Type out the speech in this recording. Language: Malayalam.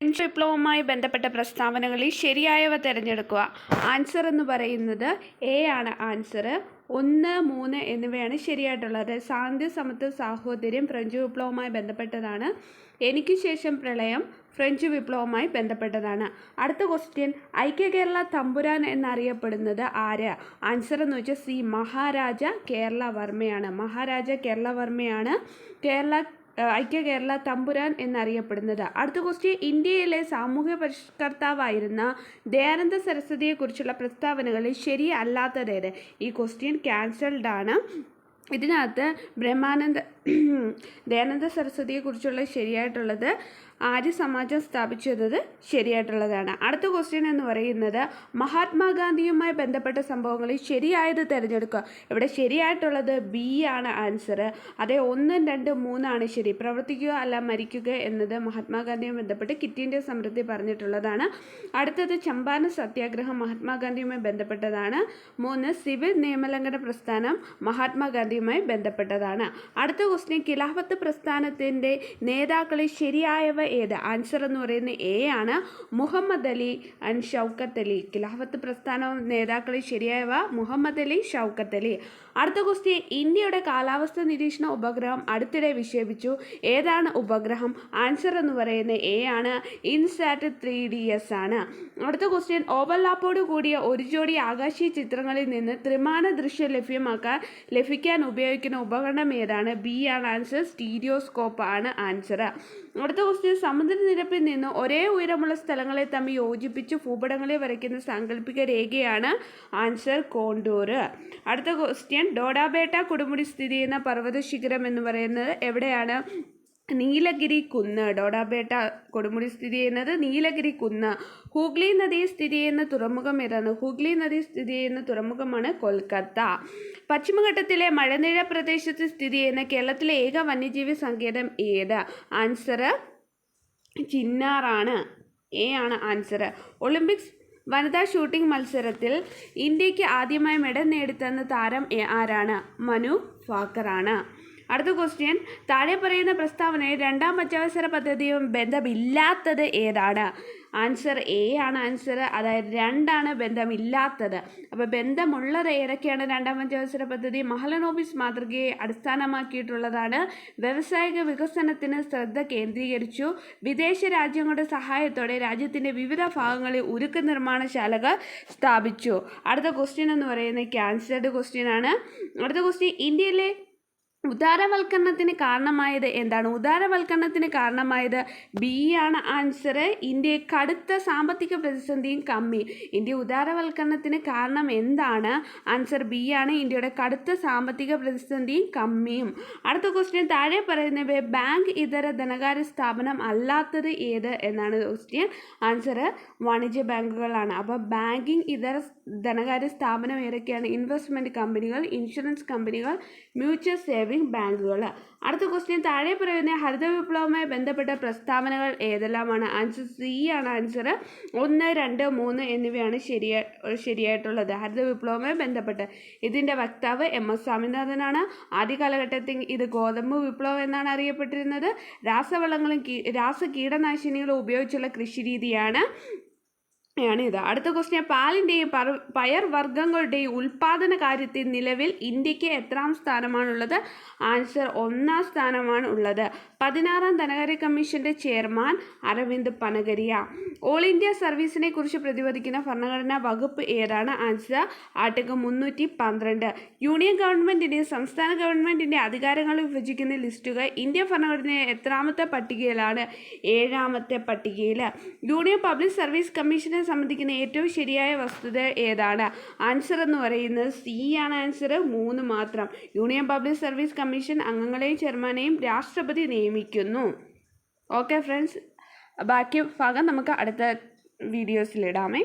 ഫ്രഞ്ച് വിപ്ലവവുമായി ബന്ധപ്പെട്ട പ്രസ്താവനകളിൽ ശരിയായവ തിരഞ്ഞെടുക്കുക. ആൻസർ എന്ന് പറയുന്നത് എ ആണ് ആൻസർ. ഒന്ന് മൂന്ന് എന്നിവയാണ് ശരിയായിട്ടുള്ളത്. ശാന്തി സമത്വ സാഹോദര്യം ഫ്രഞ്ച് വിപ്ലവവുമായി ബന്ധപ്പെട്ടതാണ്. എനിക്ക് ശേഷം പ്രളയം ഫ്രഞ്ച് വിപ്ലവവുമായി ബന്ധപ്പെട്ടതാണ്. അടുത്ത ക്വസ്റ്റ്യൻ ഐക്യ കേരള തമ്പുരാൻ എന്നറിയപ്പെടുന്നത് ആര്? ആൻസർ എന്ന് വെച്ചാൽ സി മഹാരാജ കേരള വർമ്മയാണ്. മഹാരാജ കേരള വർമ്മയാണ്. കേരള ഐക്യ കേരള തമ്പുരാൻ എന്നറിയപ്പെടുന്നത്. അടുത്ത ക്വസ്റ്റ്യൻ ഇന്ത്യയിലെ സാമൂഹ്യ പരിഷ്കർത്താവായിരുന്ന ദയാനന്ദ സരസ്വതിയെക്കുറിച്ചുള്ള പ്രസ്താവനകളിൽ ശരിയല്ലാത്തതേത് ഈ ക്വസ്റ്റ്യൻ ക്യാൻസൽഡ് ആണ്. ഇതിനകത്ത് ബ്രഹ്മാനന്ദ ദയാനന്ദ സരസ്വതിയെക്കുറിച്ചുള്ള ശരിയായിട്ടുള്ളത് ആര്യ സമാജം സ്ഥാപിച്ചത് ശരിയായിട്ടുള്ളതാണ്. അടുത്ത ക്വസ്റ്റ്യൻ എന്ന് പറയുന്നത് മഹാത്മാഗാന്ധിയുമായി ബന്ധപ്പെട്ട സംഭവങ്ങളിൽ ശരിയായത് തിരഞ്ഞെടുക്കുക. ഇവിടെ ശരിയായിട്ടുള്ളത് ബി ആണ് ആൻസർ അതേ ഒന്നും രണ്ട് മൂന്നാണ് ശരി. പ്രവർത്തിക്കുക അല്ല മരിക്കുക എന്നത് മഹാത്മാഗാന്ധിയുമായി ബന്ധപ്പെട്ട് കിറ്റിന്റെ സമൃദ്ധി പറഞ്ഞിട്ടുള്ളതാണ്. അടുത്തത് ചമ്പാന സത്യാഗ്രഹം മഹാത്മാഗാന്ധിയുമായി ബന്ധപ്പെട്ടതാണ്. മൂന്ന് സിവിൽ നിയമലംഘന പ്രസ്ഥാനം മഹാത്മാഗാന്ധിയുമായി ബന്ധപ്പെട്ടതാണ്. അടുത്ത ക്വസ്റ്റ്യൻ ഖിലാഫത്ത് പ്രസ്ഥാനത്തിന്റെ നേതാക്കളിൽ ശരിയായവ ഏത്? ആൻസർ എന്ന് പറയുന്നത് എ ആണ്. മുഹമ്മദ് അലി ആൻഡ് ഷൗക്കത്ത് അലി. ഖിലാഫത്ത് പ്രസ്ഥാന നേതാക്കളിൽ ശരിയായവ മുഹമ്മദ് അലി ഷൗക്കത്ത് അലി. അടുത്ത ക്വസ്റ്റ്യൻ ഇന്ത്യയുടെ കാലാവസ്ഥ നിരീക്ഷണ ഉപഗ്രഹം അടുത്തിടെ വിക്ഷേപിച്ചു. ഏതാണ് ഉപഗ്രഹം? ആൻസർ എന്ന് പറയുന്നത് എ ആണ്. ഇൻസാറ്റ് ത്രീ ഡി എസ് ആണ്. അടുത്ത ക്വസ്റ്റ്യൻ ഓവർലാപ്പോട് കൂടിയ ഒരു ജോഡി ആകാശീയ ചിത്രങ്ങളിൽ നിന്ന് ത്രിമാന ദൃശ്യം ലഭ്യമാക്കാൻ ലഭിക്കാൻ ഉപയോഗിക്കുന്ന ഉപകരണം ഏതാണ്? ബി ആണ് ആൻസർ. സ്റ്റീരിയോസ്കോപ്പ് ആണ് ആൻസർ അടുത്ത ക്വസ്റ്റ്യൻ സമുദ്രനിരപ്പിൽ നിന്ന് ഒരേ ഉയരമുള്ള സ്ഥലങ്ങളെ തമ്മിൽ യോജിപ്പിച്ച് ഭൂപടങ്ങളെ വരയ്ക്കുന്ന സാങ്കല്പിക രേഖയാണ് ആൻസർ കോണ്ടൂർ. അടുത്ത ക്വസ്റ്റ്യൻ ഡോഡാബേട്ട കൊടുമുടി സ്ഥിതി ചെയ്യുന്ന പർവത ശിഖരം എന്ന് പറയുന്നത് എവിടെയാണ്? നീലഗിരി കുന്ന്. ഡോഡാബേട്ട കൊടുമുടി സ്ഥിതി ചെയ്യുന്നത് നീലഗിരി കുന്ന്. ഹൂഗ്ലി നദി സ്ഥിതി ചെയ്യുന്ന തുറമുഖം ഏതാണ്? ഹൂഗ്ലി നദി സ്ഥിതി ചെയ്യുന്ന തുറമുഖമാണ് കൊൽക്കത്ത. പശ്ചിമഘട്ടത്തിലെ മഴനിഴ പ്രദേശത്ത് സ്ഥിതി ചെയ്യുന്ന കേരളത്തിലെ ഏക വന്യജീവി സങ്കേതം ഏത്? ആൻസർ ചിന്നാറാണ്. എ ആണ് ആൻസർ ഒളിമ്പിക്സ് വനിതാ ഷൂട്ടിംഗ് മത്സരത്തിൽ ഇന്ത്യയ്ക്ക് ആദ്യമായി മെഡൽ നേടിത്തന്ന താരം ആരാണ്? മനു ഫാക്കറാണ്. അടുത്ത ക്വസ്റ്റ്യൻ താഴെ പറയുന്ന പ്രസ്താവനയിൽ രണ്ടാം പഞ്ചവത്സര പദ്ധതിയും ബന്ധമില്ലാത്തത് ഏതാണ്? ആൻസർ എ ആണ് ആൻസർ അതായത് രണ്ടാണ് ബന്ധമില്ലാത്തത്. അപ്പോൾ ബന്ധമുള്ളത് ഏതൊക്കെയാണ്? രണ്ടാം പഞ്ചവത്സര പദ്ധതി മഹലനോബിസ് മാതൃകയെ അടിസ്ഥാനമാക്കിയിട്ടുള്ളതാണ്. വ്യവസായിക വികസനത്തിന് ശ്രദ്ധ കേന്ദ്രീകരിച്ചു. വിദേശ രാജ്യങ്ങളുടെ സഹായത്തോടെ രാജ്യത്തിന്റെ വിവിധ ഭാഗങ്ങളിൽ ഉരുക്ക് നിർമ്മാണശാലകൾ സ്ഥാപിച്ചു. അടുത്ത ക്വസ്റ്റ്യൻ എന്ന് പറയുന്നത് ക്യാൻസർഡ് ക്വസ്റ്റ്യൻ ആണ്. അടുത്ത ക്വസ്റ്റ്യൻ ഇന്ത്യയിലെ ഉദാരവൽക്കരണത്തിന് കാരണമായത് എന്താണ്? ഉദാരവൽക്കരണത്തിന് കാരണമായത് ബി ആണ് ആൻസർ ഇന്ത്യയെ കടുത്ത സാമ്പത്തിക പ്രതിസന്ധിയും കമ്മി. ഇന്ത്യ ഉദാരവൽക്കരണത്തിന് കാരണം എന്താണ്? ആൻസർ ബി ആണ്. ഇന്ത്യയുടെ കടുത്ത സാമ്പത്തിക പ്രതിസന്ധിയും കമ്മിയും. അടുത്ത ക്വസ്റ്റ്യൻ താഴെ പറയുന്നവ ബാങ്ക് ഇതര ധനകാര്യ സ്ഥാപനം അല്ലാത്തത് ഏത് എന്നാണ് ക്വസ്റ്റ്യൻ ആൻസർ വാണിജ്യ ബാങ്കുകളാണ്. അപ്പോൾ ബാങ്കിങ് ഇതര ധനകാര്യ സ്ഥാപനം ഏതൊക്കെയാണ്? ഇൻവെസ്റ്റ്മെന്റ് കമ്പനികൾ ഇൻഷുറൻസ് കമ്പനികൾ മ്യൂച്വൽ സേവിംഗ് ബാങ്കുകൾ അടുത്ത ക്വസ്റ്റ്യൻ താഴെ പറയുന്ന ഹരിത വിപ്ലവവുമായി ബന്ധപ്പെട്ട പ്രസ്താവനകൾ ഏതെല്ലാമാണ്? ആൻസർ സി ആണ് ആൻസർ ഒന്ന് രണ്ട് മൂന്ന് എന്നിവയാണ് ശരിയാ ശരിയായിട്ടുള്ളത്. ഹരിത വിപ്ലവവുമായി ബന്ധപ്പെട്ട്. ഇതിന്റെ വക്താവ് എം എസ് സ്വാമിനാഥനാണ്. ആദ്യ കാലഘട്ടത്തിൽ ഇത് ഗോതമ്പ് വിപ്ലവം എന്നാണ് അറിയപ്പെട്ടിരുന്നത്. രാസവളങ്ങളും രാസ കീടനാശിനികളും ഉപയോഗിച്ചുള്ള കൃഷിരീതിയാണ് ആണ് ഇത്. അടുത്ത ക്വസ്റ്റ്യൻ പാലിന്റെയും പർ പയർ വർഗങ്ങളുടെയും ഉൽപാദന കാര്യത്തിൽ നിലവിൽ ഇന്ത്യയ്ക്ക് എത്രാം സ്ഥാനമാണുള്ളത്? ആൻസർ ഒന്നാം സ്ഥാനമാണ് ഉള്ളത്. പതിനാറാം ധനകാര്യ കമ്മീഷന്റെ chairman Arvind Panagariya. All India സർവീസിനെ കുറിച്ച് പ്രതിപാദിക്കുന്ന ഭരണഘടനാ വകുപ്പ് ഏതാണ്? ആൻസർ ആർട്ടിക്കിൾ മുന്നൂറ്റി പന്ത്രണ്ട്. യൂണിയൻ ഗവൺമെന്റിന്റെയും സംസ്ഥാന ഗവൺമെന്റിന്റെ അധികാരങ്ങൾ വിഭജിക്കുന്ന ലിസ്റ്റുകൾ ഇന്ത്യ ഭരണഘടനയുടെ എത്രാമത്തെ പട്ടികയിലാണ്? ഏഴാമത്തെ പട്ടികയിൽ. യൂണിയൻ പബ്ലിക് സർവീസ് കമ്മീഷനെ സംബന്ധിക്കുന്ന ഏറ്റവും ശരിയായ വസ്തുത ഏതാണ്? ആൻസർ എന്ന് പറയുന്നത് സി ആണ് ആൻസർ മൂന്ന് മാത്രം. യൂണിയൻ പബ്ലിക് സർവീസ് കമ്മീഷൻ അംഗങ്ങളെയും ചെയർമാനെയും രാഷ്ട്രപതി നിയമിക്കുന്നു. ഓക്കെ ഫ്രണ്ട്സ് ബാക്കി ഭാഗം നമുക്ക് അടുത്ത വീഡിയോസിലിടാമേ